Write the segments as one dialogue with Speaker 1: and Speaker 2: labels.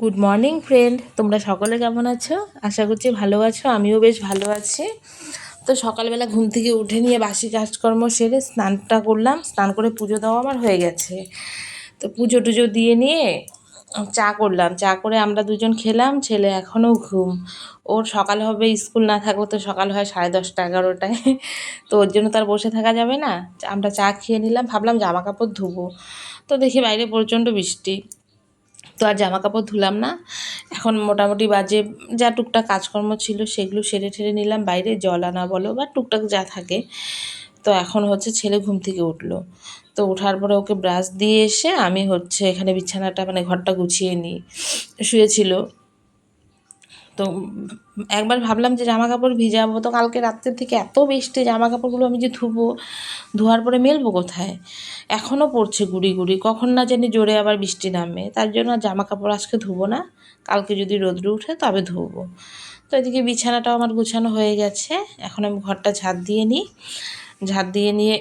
Speaker 1: Good morning friend তোমরা সকলে কেমন আছো? আশা করছি ভালো আছো, আমিও বেশ ভালো আছি। তো সকালবেলা ঘুম থেকে উঠে নিয়ে বাসি কাজকর্ম সেরে স্নানটা করলাম। স্নান করে পুজো দেওয়া আমার হয়ে গেছে। তো পুজো টুজো দিয়ে নিয়ে চা করলাম। চা করে আমরা দুজন খেলাম, ছেলে এখনও ঘুম। ওর সকাল হবে, স্কুল না থাকলে তো সকাল হয় সাড়ে দশটা, এগারোটায়। তো ওর জন্য তার বসে থাকা যাবে না। আমরা চা খেয়ে নিলাম, ভাবলাম জামা কাপড় ধুবো। তো দেখি বাইরে প্রচণ্ড বৃষ্টি। তো আর জামা কাপড় ধুলাম না। এখন মোটামুটি বাজে যা টুকটাক কাজকর্ম ছিল সেগুলো সেরে ঠেরে নিলাম, বাইরে জল আনা বলো বা টুকটাক যা থাকে। তো এখন হচ্ছে ছেলে ঘুম থেকে উঠল। তো ওঠার পরে ওকে ব্রাশ দিয়ে এসে আমি হচ্ছে এখানে বিছানাটা মানে ঘরটা গুছিয়ে নিই। শুয়েছিল। তো একবার ভাবলাম যে জামা কাপড় ভিজাবো। তো কালকে রাত্রের থেকে এত বৃষ্টি, জামা কাপড়গুলো আমি যে ধুবো, ধোয়ার পরে মেলবো কোথায়? এখনও পড়ছে গুড়ি গুড়ি, কখন না জানি জোরে আবার বৃষ্টি নামে। তার জন্য জামা কাপড় আজকে ধুবো না, কালকে যদি রোদ্রে উঠে তবে ধুবো। তো এদিকে বিছানাটাও আমার গুছানো হয়ে গেছে, এখন আমি ঘরটা ঝাঁট দিয়ে নিই। ঝাঁট দিয়ে নিয়ে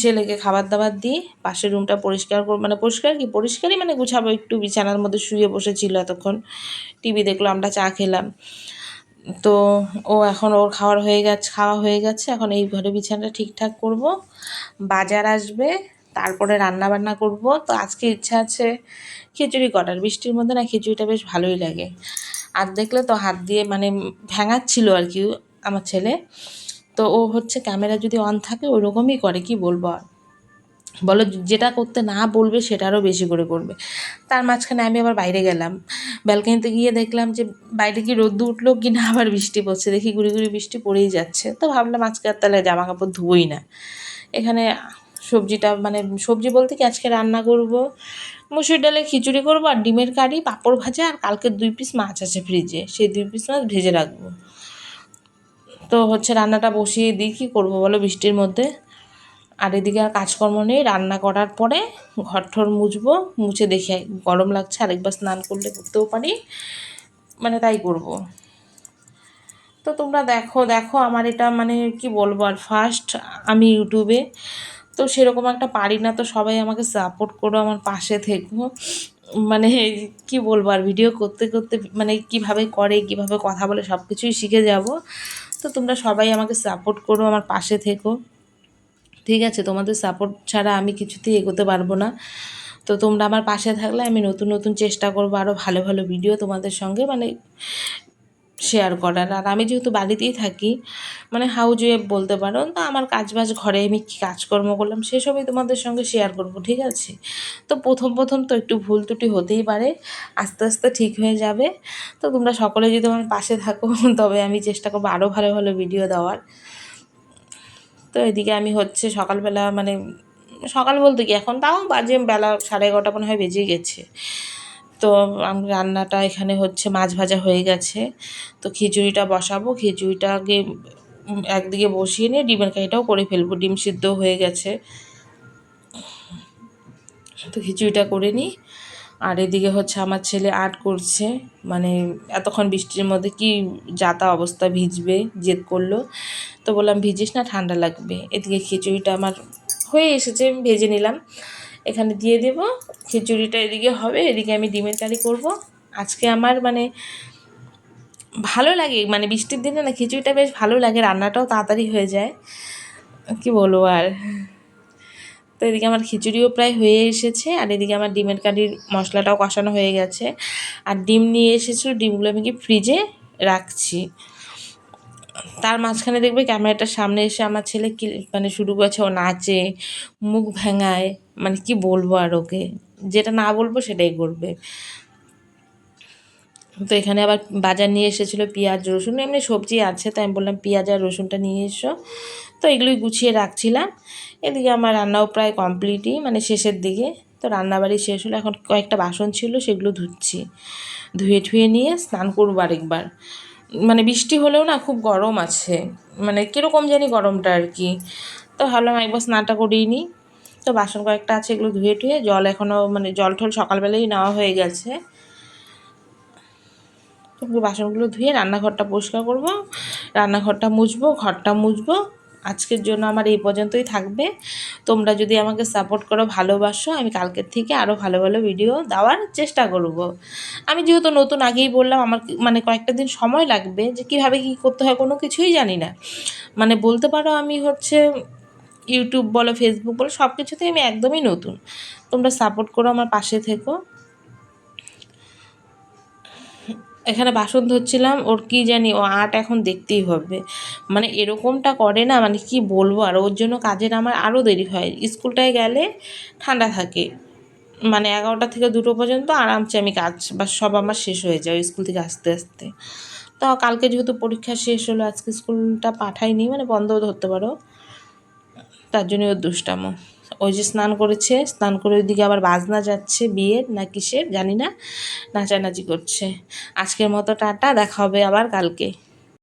Speaker 1: ছেলেকে খাবার দাবার দিই পাশের রুমটা পরিষ্কার কর মানে পরিষ্কার কি? পরিষ্কারই মানে গুছাবো, একটু বিছানার মধ্যে শুয়ে বসেছিল এতক্ষণ। টিভি দেখল, আমরা চা খেলাম। তো ও এখন ওর খাওয়ার হয়ে গেছে খাওয়া হয়ে গেছে, এখন এই ঘরে বিছানাটা ঠিকঠাক করব। বাজার আসবে, তারপরে রান্না বান্না করব। তো আজকে ইচ্ছা আছে খিচুড়ি করার। বৃষ্টির মধ্যে না খিচুড়িটা বেশ ভালোই লাগে। আর দেখলে তো হাত দিয়ে মানে ভেঙাচ্ছিল আর কি আমার ছেলে। তো ও হচ্ছে ক্যামেরা যদি অন থাকে ওরকমই করে, কি বলব আর? বলো, যেটা করতে না বলবে সেটারও বেশি করে করবে। তার মাঝখানে আমি আবার বাইরে গেলাম। ব্যালকানিতে গিয়ে দেখলাম যে, বাইরে কি রোদ্দু উঠল কি না, আবার বৃষ্টি পড়ছে। দেখি গুড়ি গুড়ি বৃষ্টি পড়েই যাচ্ছে। তো ভাবলাম, আজকে আর তাহলে জামা কাপড় ধুবোই না। এখানে সবজিটা মানে সবজি বলতে কি, আজকে রান্না করব। মুসুর ডালে খিচুড়ি করব আর ডিমের কারি, পাঁপড় ভাজা আর কালকে দুই পিস মাছ আছে ফ্রিজে সেই দুই পিস মাছ ভেজে রাখব। তো হচ্ছে রান্নাটা বসিয়ে দিই, কী করব বলো বৃষ্টির মধ্যে? আর এদিকে আর কাজকর্ম নেই, রান্না করার পরে ঘর ঠর মুছবো, মুছে দেখে গরম লাগছে, আরেকবার স্নান করলে করতেও পারি মানে তাই করব। তো তোমরা দেখো দেখো আমার এটা মানে কি বলব আর ফার্স্ট আমি ইউটিউবে, তো সেরকম একটা পারি না, তো সবাই আমাকে সাপোর্ট করো আমার পাশে থেকো। মানে কি বলব আর ভিডিও করতে করতে মানে কীভাবে করে, কীভাবে কথা বলে সব কিছুই শিখে যাব। তো তোমরা সবাই আমাকে সাপোর্ট করো, আমার পাশে থেকো। ঠিক আছে, তোমাদের সাপোর্ট ছাড়া আমি কিছুতেই এগোতে পারব না। তো তোমরা আমার পাশে থাকলে আমি নতুন নতুন চেষ্টা করব আরও ভালো ভালো ভিডিও তোমাদের সঙ্গে। মানে শেয়ার করার। আর আমি যেহেতু বাড়িতেই থাকি মানে হাউজ ওয়েব বলতে পারো, তো আমার কাজ বাজ ঘরে আমি কী কাজকর্ম করলাম, সেসবই তোমাদের সঙ্গে শেয়ার করব, ঠিক আছে? তো প্রথম প্রথম তো একটু ভুল ত্রুটি হতেই পারে, আস্তে আস্তে ঠিক হয়ে যাবে। তো তোমরা সকলে যদি আমার পাশে থাকো, তবে আমি চেষ্টা করব আরও ভালো ভালো ভিডিও দেওয়ার। তো এদিকে আমি হচ্ছে সকালবেলা মানে সকাল বলতে কি এখন তাও বাজে বেলা সাড়ে এগারোটা মনে হয় বেজে গেছে। তো আমি রান্নাটা এখানে হচ্ছে মাছ ভাজা হয়ে গেছে। তো খিচুড়িটা বসাবো, খিচুড়িটাকে একদিকে বসিয়ে নিয়ে ডিমের কারিটাও করে ফেলব, ডিম সিদ্ধ হয়ে গেছে। তো খিচুড়িটা করে নিই। আর এদিকে হচ্ছে আমার ছেলে আর্ট করছে মানে এতক্ষণ বৃষ্টির মধ্যে কি যাতা অবস্থা ভিজবে, জেদ করল। তো বললাম, ভিজিস না, ঠান্ডা লাগবে। এদিকে খিচুড়িটা আমার হয়ে এসেছে ভেজে নিলাম। এখানে দিয়ে দেব। খিচুড়িটা এদিকে হবে, এদিকে আমি ডিমের কারি করব। আজকে আমার মানে ভালো লাগে মানে বৃষ্টির দিনে না খিচুড়িটা বেশ ভালো লাগে, রান্নাটাও তাড়াতাড়ি হয়ে যায়। কি বলব আর? তো এদিকে আমার খিচুড়িও প্রায় হয়ে এসেছে, আর এদিকে আমার ডিমের কারির মশলাটাও কষানো হয়ে গেছে। আর ডিম নিয়ে এসেছিল ডিমগুলো আমি কি ফ্রিজে রাখছি। তার মাঝখানে দেখবে ক্যামেরাটার সামনে এসে আমার ছেলে কি মানে শুরু করেছে, ও নাচে, মুখ ভেঙায়। মানে কি বলব আর ওকে? যেটা না বলব সেটাই করবে। তো এখানে আবার বাজার নিয়ে এসেছিল পেঁয়াজ, রসুন, এমনি সবজি আছে, তাই আমি বললাম পেঁয়াজ আর রসুনটা নিয়ে এসো। তো এগুলোই গুছিয়ে রাখছিলাম। এদিকে আমার রান্নাও প্রায় কমপ্লিটই মানে শেষের দিকে। তো রান্নাবাড়ি শেষ হলো, এখন কয়েকটা বাসন ছিল, সেগুলো ধুচ্ছি। ধুয়ে ঠুয়ে নিয়ে স্নান করব আরেকবার। মানে বৃষ্টি হলেও না খুব গরম আছে। মানে কীরকম জানি গরমটা আর কি। তো ভাবলাম একবার স্নানটা করিয়ে নিই। তো বাসন কয়েকটা আছে, এগুলো ধুয়ে টুয়ে জল এখনও মানে জল টল সকালবেলাই নেওয়া হয়ে গেছে। বাসনগুলো ধুয়ে রান্নাঘরটা পরিষ্কার করব, রান্নাঘরটা মুছবো, ঘরটা মুছবো। আজকের জন্য আমার এই পর্যন্তই থাকবে। তোমরা যদি আমাকে সাপোর্ট করো, ভালোবাসো, আমি কালকের থেকে আরও ভালো ভালো ভিডিও দেওয়ার চেষ্টা করব। আমি যেহেতু নতুন, আগেই বললাম, আমার মানে কয়েকটা দিন সময় লাগবে যে কীভাবে কী করতে হয়, কোনো কিছুই জানি না। মানে বলতে পারো আমি হচ্ছে ইউটিউব বলো ফেসবুক বলো সব কিছুতেই আমি একদমই নতুন। তোমরা সাপোর্ট করো আমার পাশে থেকো। এখানে বাসন ধরছিলাম, ওর কি জানি, ও আর্ট এখন দেখতেই হবে। মানে এরকমটা করে না মানে কি বলব, আর ওর জন্য কাজের আমার আরও দেরি হয়। স্কুলটায় গেলে ঠান্ডা থাকে। মানে এগারোটা থেকে দুটো পর্যন্ত আরামসে আমি কাজ, বা সব আমার শেষ হয়ে যায় স্কুল থেকে আসতে আসতে। তো কালকে যেহেতু পরীক্ষা শেষ হলো, আজকে স্কুলটা পাঠাইনি মানে বন্ধও ধরতে পারো। তার জন্য ওর দুষ্টাম। ওই যে স্নান করেছে, স্নান করে ওইদিকে আবার বাজনা যাচ্ছে, বিয়ের না কিসের জানি না, নাচানাচি করছে। আজকের মতো টাটা, দেখা হবে আবার কালকে।